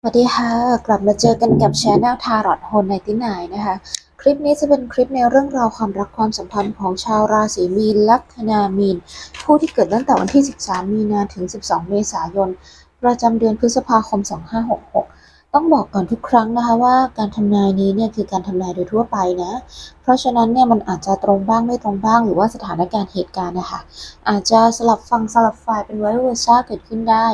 สวัสดีค่ะกลับมาเจอกันกับช anel ทารอตโฮนในที่ไหนนะคะ คลิปนี้จะเป็นคลิปในเรื่องราวความรักความสัมพันธ์ของชาวราศีมีนลัคนามีน ผู้ที่เกิดตั้งแต่วันที่ 13 มีนาถึง 12 เมษายน ประจำเดือนพฤษภาคม 2566 ต้องบอกก่อนทุกครั้งนะคะว่าการทำนายนี้เนี่ยคือการทำนายโดยทั่วไปนะ เพราะฉะนั้นเนี่ยมันอาจจะตรงบ้างไม่ตรงบ้าง หรือว่าสถานการณ์เหตุการณ์นะคะอาจจะสลับฟังสลับฝ่ายเป็นไวเวอร์ซ่าเกิดขึ้นได้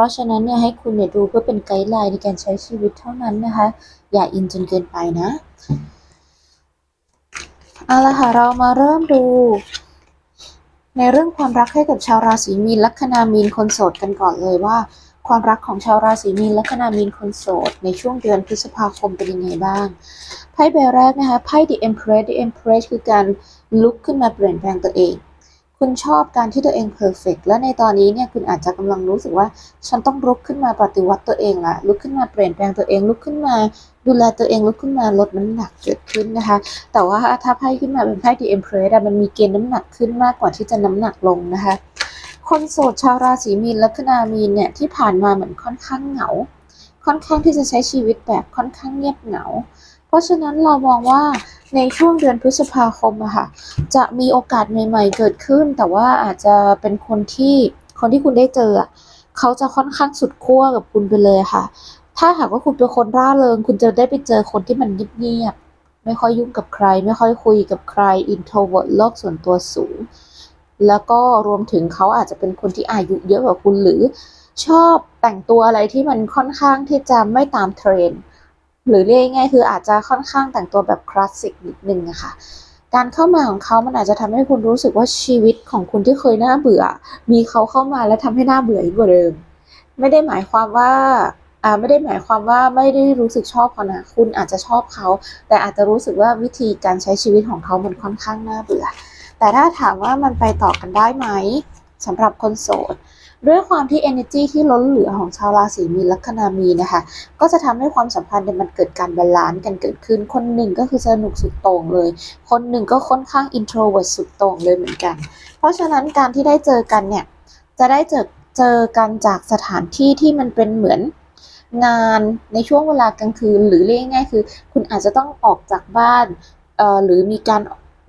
ราะฉะนั้นเนี่ยให้คุณเนี่ยดูเพื่อเป็นไกด์ไลน์ในการใช้ชีวิตเท่านั้นนะคะ อย่าอินจนเกินไปนะเอาละค่ะเรามาเริ่มดู ในเรื่องความรักให้กับชาวราศีมีนลัคนามีนคนโสดกันก่อนเลยว่า ความรักของชาวราศีมีนลัคนามีนคนโสด ในช่วงเดือนพฤษภาคมเป็นยังไงบ้างไพ่ใบแรกนะคะไพ่ The Empress The Empress คือการลุกขึ้นมาเปลี่ยนแปลงตัวเอง คุณชอบการที่ตัวเองเพอร์เฟกและในตอนนี้เนี่ยคุณอาจจะกำลังรู้สึกว่า ฉันต้องลุกขึ้นมาปฏิวัติตัวเองละลุกขึ้นมาเปลี่ยนแปลงตัวเองลุกขึ้นมา ดูแลตัวเองลุกขึ้นมาลดน้ำหนักเกิดขึ้นนะคะ แต่ว่าถ้าไพ่ขึ้นมาเป็นไพ่ดีเอ็มเพรสมันมีเกณฑ์น้ำหนักขึ้นมากกว่าที่จะน้ำหนักลงนะคะ คนโสดชาวราศีมีนลัคนามีนเนี่ยที่ผ่านมาเหมือนค่อนข้างเหงา ค่อนข้างที่จะใช้ชีวิตแบบค่อนข้างเงียบเหงา เพราะฉะนั้นเรามองว่า ในช่วงเดือนพฤษภาคมอะค่ะจะมีโอกาสใหม่ ๆ เกิดขึ้น แต่ว่าอาจจะเป็นคนที่คนที่คุณได้เจอเขาจะค่อนข้างสุดขั้วกับคุณไปเลยค่ะ ถ้าหากว่าคุณเป็นคนร่าเริง คุณจะได้ไปเจอคนที่มันเงียบๆไม่ค่อยยุ่งกับใคร ไม่ค่อยคุยกับใคร introvert โลกส่วนตัวสูง แล้วก็รวมถึงเขาอาจจะเป็นคนที่อายุเยอะกว่าคุณหรือชอบแต่งตัวอะไรที่มันค่อนข้างที่จะไม่ตามเทรนด์ หรือเรียกง่ายๆคืออาจจะค่อนข้างแต่งตัวแบบคลาสสิกนิดนึงอะค่ะการเข้ามาของเขามันอาจจะทำให้คุณรู้สึกว่าชีวิตของคุณที่เคยน่าเบื่อ มีเขาเข้ามาแล้วทำให้น่าเบื่อยิ่งกว่าเดิม ไม่ได้หมายความว่าอ่าไม่ได้หมายความว่าไม่ได้รู้สึกชอบเขานะคุณอาจจะชอบเขา แต่อาจจะรู้สึกว่าวิธีการใช้ชีวิตของเขามันค่อนข้างน่าเบื่อ แต่ถ้าถามว่ามันไปต่อกันได้ไหมสำหรับคนโสด ด้วยความที่ energy ที่ล้นเหลือของชาวราศีมีนลัคนามีนะคะ ก็จะทำให้ความสัมพันธ์เนี่ยมันเกิดการบาลานซ์กันเกิดขึ้น คนหนึ่งก็คือสนุกสุดโต่งเลย คนหนึ่งก็ค่อนข้าง introvert สุดโต่งเลยเหมือนกัน เพราะฉะนั้นการที่ได้เจอกันเนี่ย จะได้เจอเจอกันจากสถานที่ที่มันเป็นเหมือนงานในช่วงเวลากลางคืนหรือเรียกง่ายๆคือ คุณอาจจะต้องออกจากบ้านหรือมีการ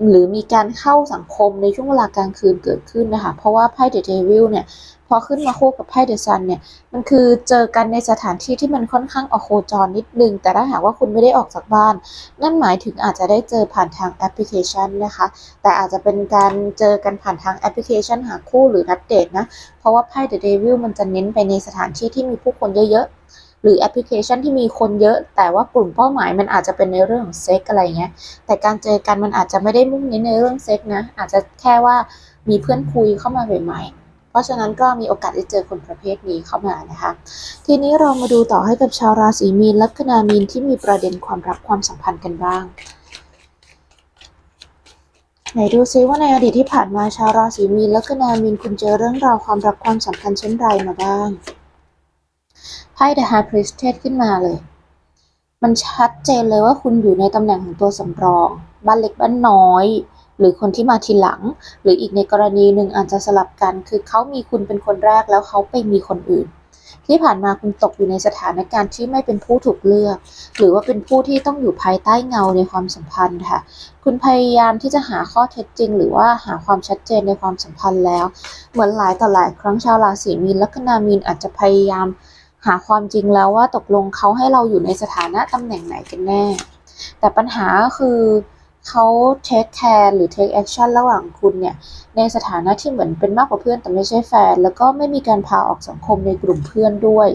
หรือมีการเข้าสังคมในช่วงเวลากลางคืนเกิดขึ้นนะคะ เพราะว่าไพ่เดอะเดวิลเนี่ยพอขึ้นมาคู่กับไพ่เดอะซันเนี่ยมันคือเจอกันในสถานที่ที่มันค่อนข้างอโคจรนิดนึง แต่ถ้าหากว่าคุณไม่ได้ออกจากบ้าน นั่นหมายถึงอาจจะได้เจอผ่านทางแอปพลิเคชันนะคะ แต่อาจจะเป็นการเจอกันผ่านทางแอปพลิเคชันหาคู่หรือนัดเดทนะเพราะว่าไพ่เดอะเดวิลมันจะเน้นไปในสถานที่ที่มีผู้คนเยอะๆ หรือแอปพลิเคชันที่มีคนเยอะ แต่ว่ากลุ่มเป้าหมายมันอาจจะเป็นในเรื่องของเซ็กอะไรเงี้ยแต่การเจอกันมันอาจจะไม่ได้มุ่งเน้นในเรื่องเซ็กนะอาจจะแค่ว่ามีเพื่อนคุยเข้ามาใหม่ๆเพราะฉะนั้นก็มีโอกาสได้เจอคนประเภทนี้เข้ามานะคะ ทีนี้เรามาดูต่อให้กับชาวราศีมีนลัคนามีนที่มีประเด็นความรักความสัมพันธ์กันบ้าง ไหนดูซิว่าในอดีตที่ผ่านมาชาวราศีมีนลัคนามีนคุณเจอเรื่องราวความรักความสัมพันธ์เช่นไรมาบ้าง พ่ The High Priestess ขึ้นมาเลย มันชัดเจนเลยว่าคุณอยู่ในตำแหน่งของตัวสำรอง บ้านเล็กบ้านน้อย หรือคนที่มาทีหลัง หรืออีกในกรณีหนึ่งอาจจะสลับกัน คือเขามีคุณเป็นคนแรกแล้วเขาไปมีคนอื่น ที่ผ่านมาคุณตกอยู่ในสถานการณ์ที่ไม่เป็นผู้ถูกเลือก หรือว่าเป็นผู้ที่ต้องอยู่ภายใต้เงาในความสัมพันธ์ค่ะ คุณพยายามที่จะหาข้อเท็จจริง หรือว่าหาความชัดเจนในความสัมพันธ์แล้ว เหมือนหลายต่อหลายครั้งชาวราศีมีนลัคนามีนอาจจะพยายาม หาความจริงแล้วว่าตกลงเขาให้เราอยู่ในสถานะตำแหน่งไหนกันแน่ แต่ปัญหาคือเขา take care หรือ take action ระหว่างคุณเนี่ย ในสถานะที่เหมือนเป็นมากกว่าเพื่อนแต่ไม่ใช่แฟน แล้วก็ไม่มีการพาออกสังคมในกลุ่มเพื่อนด้วย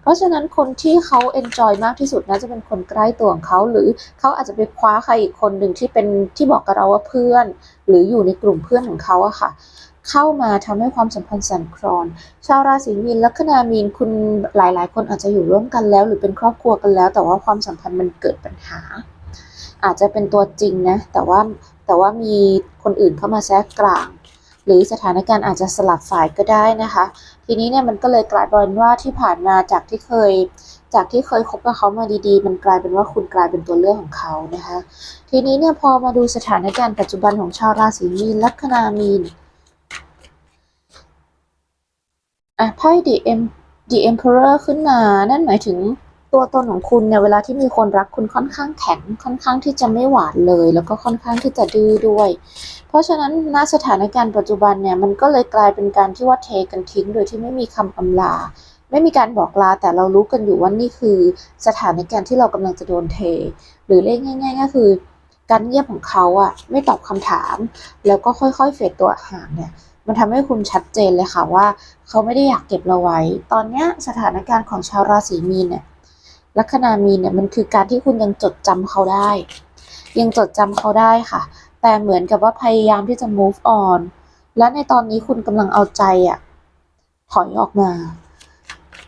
เพราะฉะนั้นคนที่เขา enjoy มากที่สุดน่าจะเป็นคนใกล้ตัวของเขา หรือเขาอาจจะไปคว้าใครอีกคนหนึ่งที่เป็นที่บอกกับเราว่าเพื่อน หรืออยู่ในกลุ่มเพื่อนของเขาอะค่ะ เข้ามาทำให้ความสัมพันธ์สั่นคลอน ชาวราศีมีนลัคนามีนคุณหลาย ๆ คนอาจจะอยู่ร่วมกันแล้ว หรือเป็นครอบครัวกันแล้ว แต่ว่าความสัมพันธ์มันเกิดปัญหา อาจจะเป็นตัวจริงนะแต่ว่าแต่ว่ามีคนอื่นเข้ามาแทรกกลาง หรือสถานการณ์อาจจะสลับฝ่ายก็ได้นะคะ ทีนี้เนี่ยมันก็เลยกลายเป็นว่าที่ผ่านมาจากที่เคย จากที่เคยคบกับเขามาดีๆ มันกลายเป็นว่าคุณกลายเป็นตัวเลือกของเขานะคะ ทีนี้เนี่ยพอมาดูสถานการณ์ปัจจุบันของชาวราศีมีนลัคนามีน อะไพ่ The Em The Emperor ขึ้นมา นั่นหมายถึงตัวตนของคุณเนี่ยเวลาที่มีคนรักคุณค่อนข้างแข็งค่อนข้างที่จะไม่หวานเลย แล้วก็ค่อนข้างที่จะดื้อด้วย เพราะฉะนั้นณสถานการณ์ปัจจุบันเนี่ยมันก็เลยกลายเป็นการที่ว่าเทกันทิ้ง โดยที่ไม่มีคำอำลา ไม่มีการบอกลาแต่เรารู้กันอยู่ว่านี่คือสถานการณ์ที่เรากำลังจะโดนเท หรือเรียกง่าย ๆ ก็คือ การเงียบของเขาอะไม่ตอบคำถาม แล้วก็ค่อยๆเฟดตัวห่างเนี่ย มันทำให้คุณชัดเจนเลยค่ะว่าเขาไม่ได้อยากเก็บเราไว้ ตอนเนี้ยสถานการณ์ของชาวราศีมีนเนี่ยลัคนามีนเนี่ยมันคือการที่คุณยังจดจำเขาได้ ยังจดจำเขาได้ค่ะ แต่เหมือนกับว่าพยายามที่จะ move on และในตอนนี้คุณกำลังเอาใจอะถอยออกมา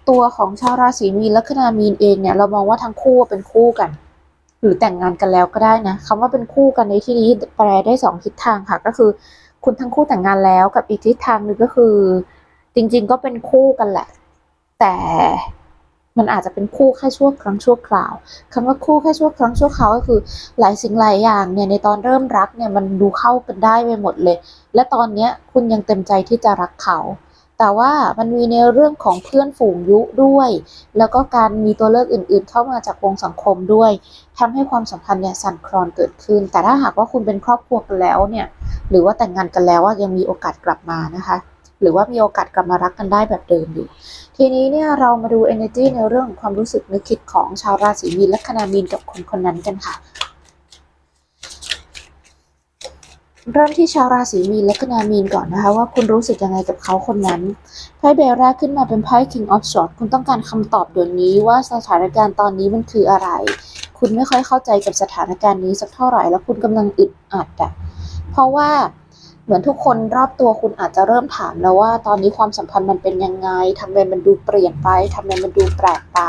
ตัวของชาวราศีมีนลัคนามีนเองเนี่ยเรามองว่าทั้งคู่เป็นคู่กัน หรือแต่งงานกันแล้วก็ได้นะคำว่าเป็นคู่กันในที่นี้แปลได้สองทิศทางค่ะก็คือ คุณทั้งคู่แต่งงานแล้วกับอีกทิศทางหนึ่งก็คือ จริง ๆ ก็เป็นคู่กันแหละ แต่มันอาจจะเป็นคู่แค่ชั่วครั้งชั่วคราวคำว่าคู่แค่ชั่วครั้งชั่วคราวก็คือ หลายสิ่งหลายอย่างเนี่ยในตอนเริ่มรักเนี่ยมันดูเข้ากันได้ไปหมดเลย และตอนเนี้ยคุณยังเต็มใจที่จะรักเขา แต่ว่ามันมีในเรื่องของเพื่อนฝูงยุด้วย แล้วก็การมีตัวเลือกอื่น ๆ เข้ามาจากวงสังคมด้วยทำให้ความสัมพันธ์เนี่ยสั่นคลอนเกิดขึ้น แต่ถ้าหากว่าคุณเป็นครอบครัวกันแล้วเนี่ยหรือว่าแต่งงานกันแล้วว่ายังมีโอกาสกลับมานะคะหรือว่ามีโอกาสกลับมารักกันได้แบบเดิมอยู่ ทีนี้เนี่ยเรามาดู energy ในเรื่องความรู้สึกนึกคิดของชาวราศีมีนและคนามีนกับคนคนนั้นกันค่ะ เริ่มที่ชาวราศีมีนและคนามีนก่อนนะคะว่าคุณรู้สึกยังไงกับเขาคนนั้นไพ่ใบแรกขึ้นมาเป็นไพ่ King of Swords คุณต้องการคำตอบเดี๋ยวนี้ว่าสถานการณ์ตอนนี้มันคืออะไร คุณไม่ค่อยเข้าใจกับสถานการณ์นี้สักเท่าไหร่ แล้วคุณกำลังอึดอัดอะเพราะว่าเหมือนทุกคนรอบตัวคุณอาจจะเริ่มถามแล้วว่า ตอนนี้ความสัมพันธ์มันเป็นยังไงทำไมมันดูเปลี่ยนไปทำไมมันดูแปลกไป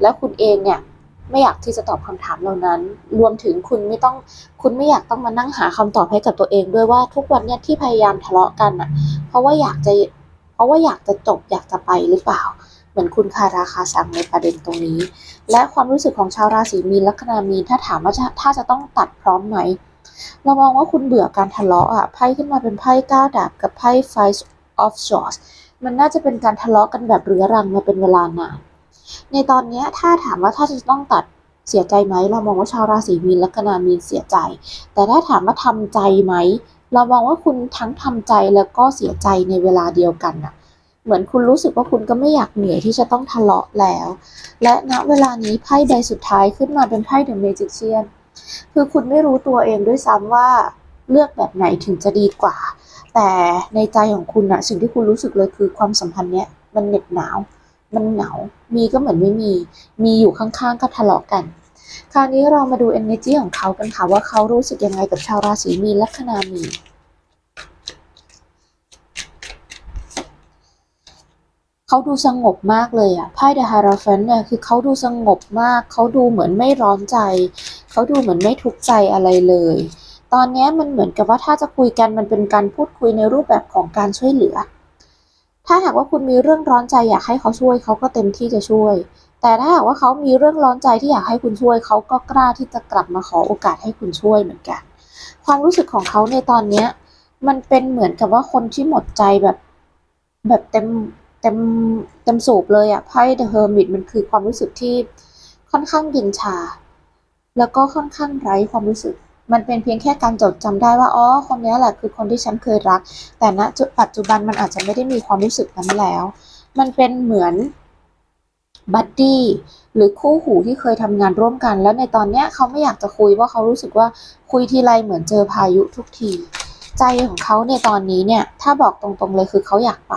แล้วคุณเองเนี่ย ไม่อยากที่จะตอบคำถามเหล่านั้น รวมถึงคุณไม่ต้อง คุณไม่อยากต้องมานั่งหาคำตอบให้กับตัวเองด้วยว่าทุกวันเนี่ยที่พยายามทะเลาะกันอะ เพราะว่าอยากจะ เพราะว่าอยากจะจบอยากจะไปหรือเปล่า เหมือนคุณคาราคาซังในประเด็นตรงนี้ และความรู้สึกของชาวราศีมีนลัคนามีนถ้าถามว่าจะถ้าจะต้องตัดพร้อมไหม เรามองว่าคุณเบื่อการทะเลาะอะ ไพ่ขึ้นมาเป็นไพ่ก้าวดาบกับไพ่ Five of Swords มันน่าจะเป็นการทะเลาะกันแบบเรื้อรังมาเป็นเวลานาน ในตอนนี้ถ้าถามว่าถ้าจะต้องตัดเสียใจไหมเรามองว่าชาวราศีมีนแลัคนามีนเสียใจ แต่ถ้าถามว่าทำใจไหมเรามองว่าคุณทั้งทำใจแล้วก็เสียใจในเวลาเดียวกันน่ะ เหมือนคุณรู้สึกว่าคุณก็ไม่อยากเหนื่อยที่จะต้องทะเลาะแล้ว และณเวลานี้ไพ่ใบสุดท้ายขึ้นมาเป็นไพ่เดอะเมจิเชียนคือคุณไม่รู้ตัวเองด้วยซ้ำว่าเลือกแบบไหนถึงจะดีกว่า แต่ในใจของคุณอะสิ่งที่คุณรู้สึกเลยคือความสัมพันธ์เนี้ยมันเหน็บหนาว มันเหงา มีก็เหมือนไม่มี มีอยู่ข้างๆก็ทะเลาะกัน คราวนี้เรามาดู energy ของเขากันค่ะว่าเขารู้สึกยังไงกับชาวราศีมีนละคนามีนเขาดูสงบมากเลยอะไพ่เดอะฮาราฟันเนี่ยคือเขาดูสงบมาก เขาดูเหมือนไม่ร้อนใจ เขาดูเหมือนไม่ทุกข์ใจอะไรเลย ตอนนี้มันเหมือนกับว่าถ้าจะคุยกันมันเป็นการพูดคุยในรูปแบบของการช่วยเหลือ ถ้าหากว่าคุณมีเรื่องร้อนใจอยากให้เขาช่วยเขาก็เต็มที่จะช่วย แต่ถ้าหากว่าเขามีเรื่องร้อนใจที่อยากให้คุณช่วย เขาก็กล้าที่จะกลับมาขอโอกาสให้คุณช่วยเหมือนกัน ความรู้สึกของเขาในตอนเนี้ยมันเป็นเหมือนกับว่าคนที่หมดใจแบบแบบเต็มเต็มเต็มสูบเลยอะไพ่ The Hermit มันคือความรู้สึกที่ค่อนข้างเย็นชา แล้วก็ค่อนข้างไร้ความรู้สึก มันเป็นเพียงแค่การจดจำได้ว่าอ๋อคนนี้แหละคือคนที่ฉันเคยรัก แต่ณจุดปัจจุบันมันอาจจะไม่ได้มีความรู้สึกนั้นแล้ว มันเป็นเหมือนบัดดี้หรือคู่หูที่เคยทำงานร่วมกัน แล้วในตอนเนี้ยเขาไม่อยากจะคุยว่าเขารู้สึกว่าคุยทีไรเหมือนเจอพายุทุกทีใจของเขาในตอนนี้เนี่ย ถ้าบอกตรงๆเลยคือเขาอยากไป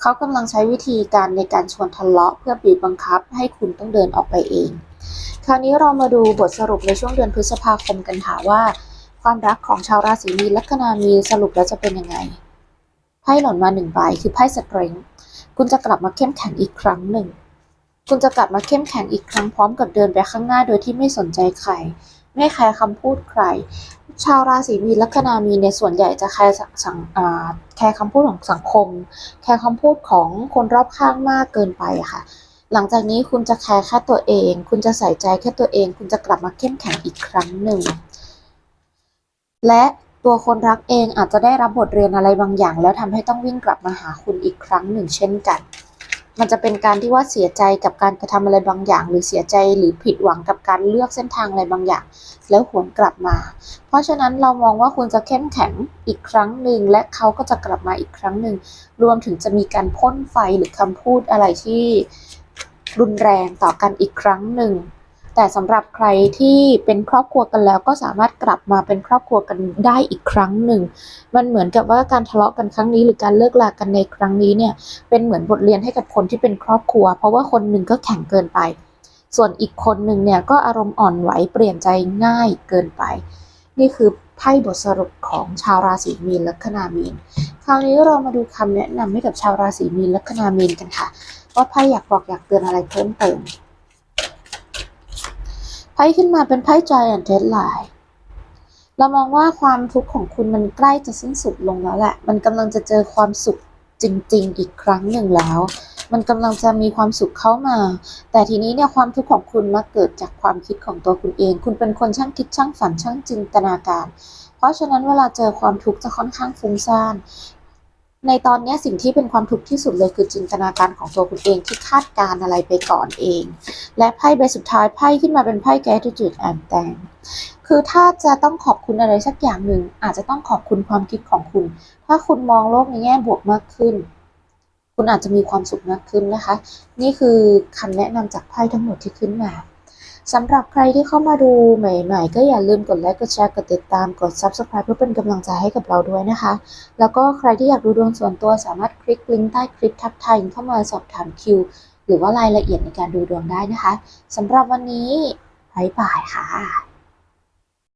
เขากำลังใช้วิธีการในการชวนทะเลาะเพื่อบีบบังคับให้คุณต้องเดินออกไปเอง ราวนี้เรามาดูบทสรุปในช่วงเดือนพฤษภาคมกันค่ะว่า ความรักของชาวราศีมีนและคนามีสรุปแล้วจะเป็นยังไงไพ่หล่นมาหนึ่งใบคือไพ่สเตรงคุณจะกลับมาเข้มแข็งอีกครั้งหนึ่ง คุณจะกลับมาเข้มแข็งอีกครั้งพร้อมกับเดินไปข้างหน้าโดยที่ไม่สนใจใคร ไม่แคร์คำพูดใคร ชาวราศีมีนลัคนามีนเนี่ยส่วนใหญ่จะแคร์สังแคร์คำพูดของสังคม แคร์คำพูดของคนรอบข้างมากเกินไปค่ะ หลังจากนี้คุณจะแคร์แค่ตัวเอง คุณจะใส่ใจแค่ตัวเอง คุณจะกลับมาเข้มแข็งอีกครั้งหนึ่ง และตัวคนรักเองอาจจะได้รับบทเรียนอะไรบางอย่าง แล้วทำให้ต้องวิ่งกลับมาหาคุณอีกครั้งหนึ่ง เช่นกัน มันจะเป็นการที่ว่าเสียใจกับการกระทำอะไรบางอย่าง หรือเสียใจหรือผิดหวังกับการเลือกเส้นทางอะไรบางอย่าง แล้วหวนกลับมา เพราะฉะนั้นเรามองว่าคุณจะเข้มแข็งอีกครั้งหนึ่งและเขาก็จะกลับมาอีกครั้งหนึ่งรวมถึงจะมีการพ่นไฟหรือคำพูดอะไรที่ รุนแรงต่อกันอีกครั้งหนึ่ง แต่สำหรับใครที่เป็นครอบครัวกันแล้วก็สามารถกลับมาเป็นครอบครัวกันได้อีกครั้งหนึ่ง มันเหมือนกับว่าการทะเลาะกันครั้งนี้ หรือการเลิกลากันในครั้งนี้เนี่ยเป็นเหมือนบทเรียนให้กับคนที่เป็นครอบครัว เพราะว่าคนหนึ่งก็แข็งเกินไป ส่วนอีกคนหนึ่งเนี่ยก็อารมณ์อ่อนไหวเปลี่ยนใจง่ายเกินไป นี่คือไพ่บทสรุปของชาวราศีมีนลัคนามีน คราวนี้เรามาดูคำแนะนำให้กับชาวราศีมีนลัคนามีนกันค่ะ ว่าไพ่อยากบอกอยากเตือนอะไรเพิ่มเติมไพ่ขึ้นมาเป็นไพ่ Giant Deadline เรามองว่าความทุกข์ของคุณมันใกล้จะสิ้นสุดลงแล้วแหละ มันกำลังจะเจอความสุขจริง ๆ อีกครั้งหนึ่งแล้ว มันกำลังจะมีความสุขเข้ามา แต่ทีนี้เนี่ยความทุกข์ของคุณมาเกิดจากความคิดของตัวคุณเอง คุณเป็นคนช่างคิดช่างฝันช่างจินตนาการ เพราะฉะนั้นเวลาเจอความทุกข์จะค่อนข้างฟุ้งซ่าน ในตอนนี้สิ่งที่เป็นความทุกข์ที่สุดเลยคือจินตนาการของตัวคุณเองที่คาดการณ์อะไรไปก่อนเอง และไพ่ใบสุดท้ายไพ่ขึ้นมาเป็นไพ่ gratitude and thank คือถ้าจะต้องขอบคุณอะไรสักอย่างหนึ่งอาจจะต้องขอบคุณความคิดของคุณ ถ้าคุณมองโลกในแง่บวกมากขึ้น คุณอาจจะมีความสุขมากขึ้นนะคะ นี่คือคำแนะนำจากไพ่ทั้งหมดที่ขึ้นมา สำหรับใครที่เข้ามาดูใหม่ๆ ก็อย่าลืมกดไลค์กดแชร์กดติดตามกด subscribe เพื่อเป็นกำลังใจให้กับเราด้วยนะคะ แล้วก็ใครที่อยากดูดวงส่วนตัวสามารถคลิกลิงก์ใต้คลิปทักทายเข้ามาสอบถามคิว หรือว่ารายละเอียดในการดูดวงได้นะคะสำหรับวันนี้บายบายค่ะ